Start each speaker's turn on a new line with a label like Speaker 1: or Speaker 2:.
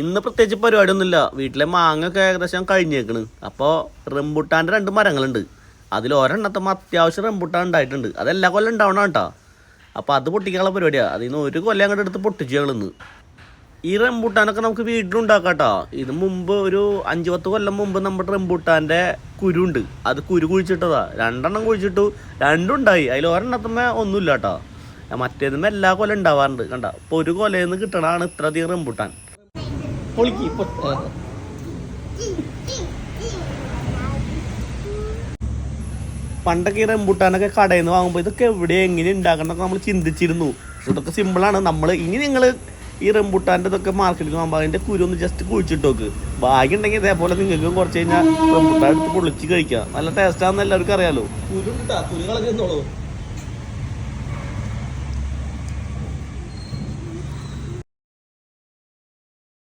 Speaker 1: ഇന്ന് പ്രത്യേകിച്ച് പരിപാടിയൊന്നുമില്ല. വീട്ടിലെ മാങ്ങ ഒക്കെ ഏകദേശം കഴിഞ്ഞേക്കണ്. അപ്പോൾ റംബുട്ടാന്റെ രണ്ട് മരങ്ങളുണ്ട്. അതിൽ ഒരെണ്ണത്തമ്മ അത്യാവശ്യം റംബുട്ടാൻ ഉണ്ടായിട്ടുണ്ട്. അതെല്ലാ കൊല്ലം ഉണ്ടാവണം കേട്ടോ. അപ്പോൾ അത് പൊട്ടിക്കാനുള്ള പരിപാടിയാണ് അതിൽ നിന്ന് ഒരു കൊല്ലം അങ്ങോട്ട് എടുത്ത് പൊട്ടിച്ചു ഈ റംബൂട്ടാനൊക്കെ നമുക്ക് വീട്ടിലുണ്ടാക്കാം കേട്ടോ. ഇത് മുമ്പ് ഒരു അഞ്ച് പത്ത് കൊല്ലം മുമ്പ് നമ്മുടെ റംബൂട്ടാന്റെ കുരുണ്ട്. അത് കുരു കുഴിച്ചിട്ടതാ. രണ്ടെണ്ണം കുഴിച്ചിട്ടു. രണ്ടുണ്ടായി. അതിൽ ഒരെണ്ണത്തുമ്മ ഒന്നുമില്ല കേട്ടോ. മറ്റേതുമ്മ എല്ലാ കൊല്ലം ഉണ്ടാവാറുണ്ട്. കണ്ട? ഇപ്പോൾ ഒരു കൊലയിൽ നിന്ന് കിട്ടണതാണ് ഇത്രയധികം റംബൂട്ടാൻ. പൊളിക്ക് പണ്ടൊക്കെ ഈ റംബൂട്ടാനൊക്കെ കടയിൽ നിന്ന് വാങ്ങുമ്പോൾ ഇതൊക്കെ എവിടെ എങ്ങനെ ഉണ്ടാക്കണം നമ്മൾ ചിന്തിച്ചിരുന്നു. പക്ഷെ ഇതൊക്കെ സിമ്പിളാണ് നമ്മൾ ഇനി നിങ്ങൾ ഈ റംബൂട്ടാന്റെ ഇതൊക്കെ മാർക്കറ്റിൽ വാങ്ങുമ്പോൾ അതിന്റെ കുരു ഒന്ന് ജസ്റ്റ് കുഴിച്ചിട്ട് നോക്ക്. ഭാഗ്യം ഉണ്ടെങ്കിൽ ഇതേപോലെ നിങ്ങൾക്കും കുറച്ച് കഴിഞ്ഞാൽ റംബൂട്ടാൻ എടുത്ത് പൊളിച്ച് കഴിക്കാം. നല്ല ടേസ്റ്റാണെന്ന് എല്ലാവർക്കും അറിയാലോ.